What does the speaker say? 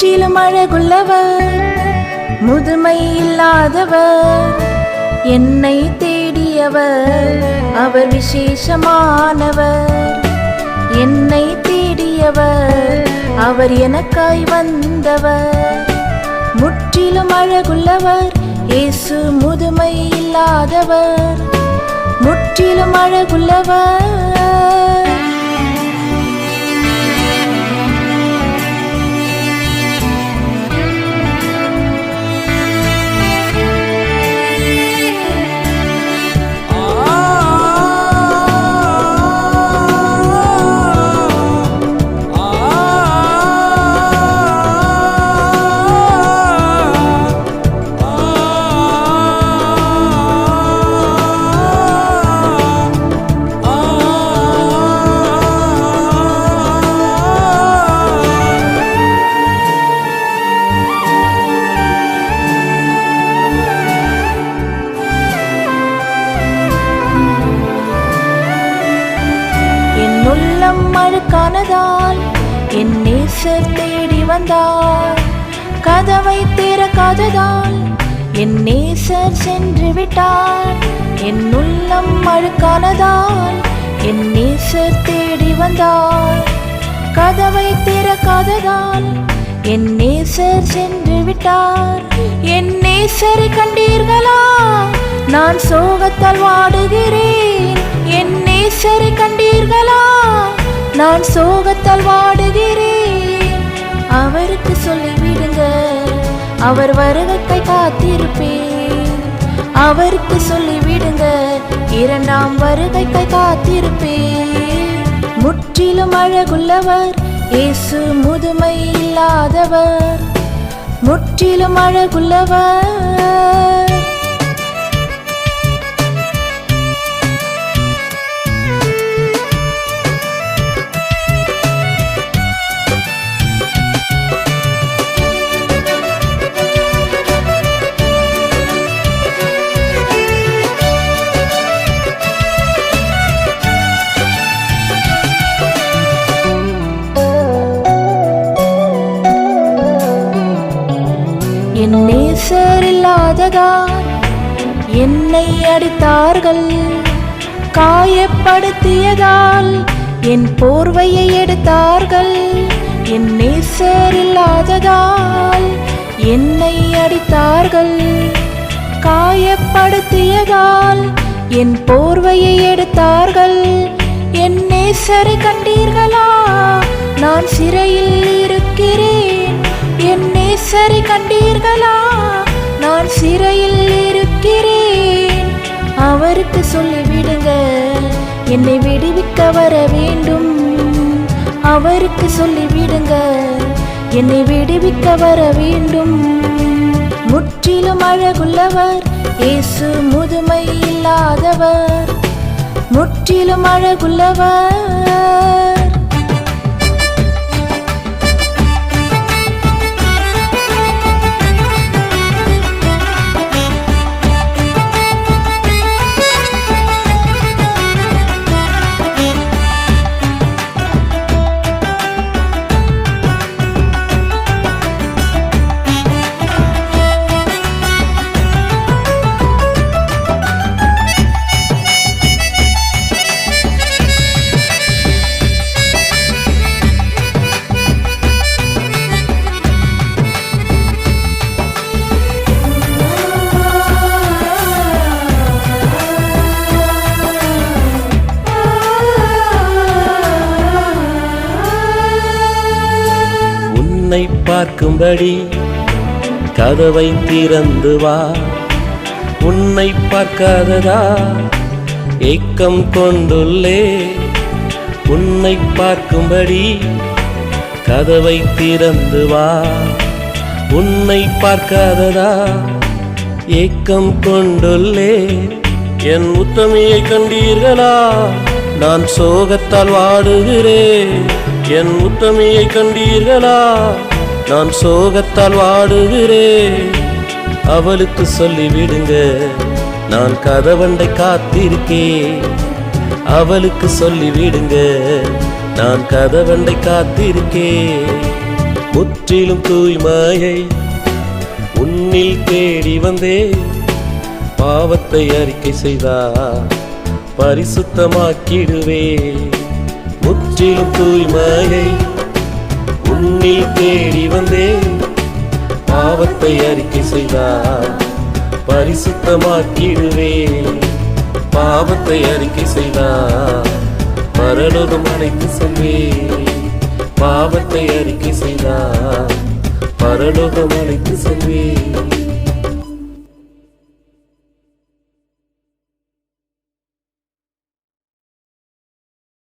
முற்றிலும் அழகுள்ளவர் முதுமை இல்லாதவர் என்னை தேடியவர் அவர் விசேஷமானவர். என்னை தேடியவர் அவர் எனக்காய் வந்தவர். முற்றிலும் அழகுள்ளவர் இயேசு முதுமை இல்லாதவர் முற்றிலும் அழகுள்ளவர் உள்ளம் என் நேசர் தேடி வந்தார். கதவை திறக்காததால் என் நேசர் சென்று விட்டார். என் உள்ளம் அழுக்கானதால் என் நேசர் தேடி வந்தார். கதவை திறக்காததால் என் நேசர் சென்று விட்டார். என் நேசரை கண்டீர்களா? நான் சோகத்தால் வாடுகிறேன். என் நேசரை கண்டீர்களா? நான் சோகத்தால் வாடுகிறேன். அவருக்கு சொல்லிவிடுங்க. அவர் வருகைக்கை காத்திருப்பேன். அவருக்கு சொல்லிவிடுங்க. இரண்டாம் வருகைக்கை காத்திருப்பேன். முற்றிலும் அழகுள்ளவர் இயேசு முதுமை இல்லாதவர். முற்றிலும் அழகுள்ளவர். இல்லாததால் என்னை அடித்தார்கள் காயப்படுத்தியதால் என் போர்வையை எடுத்தார்கள். என் நேசர் இல்லாததால் என்னை அடித்தார்கள் காயப்படுத்தியதால் என் போர்வையை எடுத்தார்கள். என் நேசரை கண்டீர்களா? நான் சிறையில் இருக்கிறேன். என் நேசரை கண்டீர்களா? சிறையில் இருக்கிறேன். அவருக்கு சொல்லிவிடுங்க. என்னை விடுவிக்க வர வேண்டும். அவருக்கு சொல்லிவிடுங்க. என்னை விடுவிக்க வர வேண்டும். முற்றிலும் அழகுள்ளவர் இயேசு முதுமை இல்லாதவர். முற்றிலும் அழகுள்ளவர். உன்னை பார்க்கும்படி கதவை திறந்து வா. உன்னை பார்க்காததா? ஏக்கம் கொண்டுள்ளே. உன்னை பார்க்கும்படி கதவை திறந்து வா. உன்னை பார்க்காததா? ஏக்கம் கொண்டுள்ளே. என் உத்தமையை கண்டீர்களா? நான் சோகத்தால் வாடுகிறேன். என் முத்தமியை கண்டீர்களா? நான் சோகத்தால் வாடுகிறேன். அவளுக்கு சொல்லிவிடுங்க நான் கதவண்டை காத்திருக்கேன். அவளுக்கு சொல்லிவிடுங்க நான் கதவண்டை காத்திருக்கேன். முற்றிலும் தூய்மையை உன்னில் தேடி வந்தே பாவத்தை அறிக்கை செய்தா பரிசுத்தமாக்கிடுவேன். முற்றிலும் தூய்மையை உன்னில் தேடி வந்தேன் பாவத்தை அறிக்கை செய்தார் பரிசுத்தமாக்கிடுவேன். பாவத்தை அறிக்கை செய்தார் மரணம் அழைத்து செல்வேன். பாவத்தை அறிக்கை செய்தார் பரலோகம் அழைத்து செல்வேன்.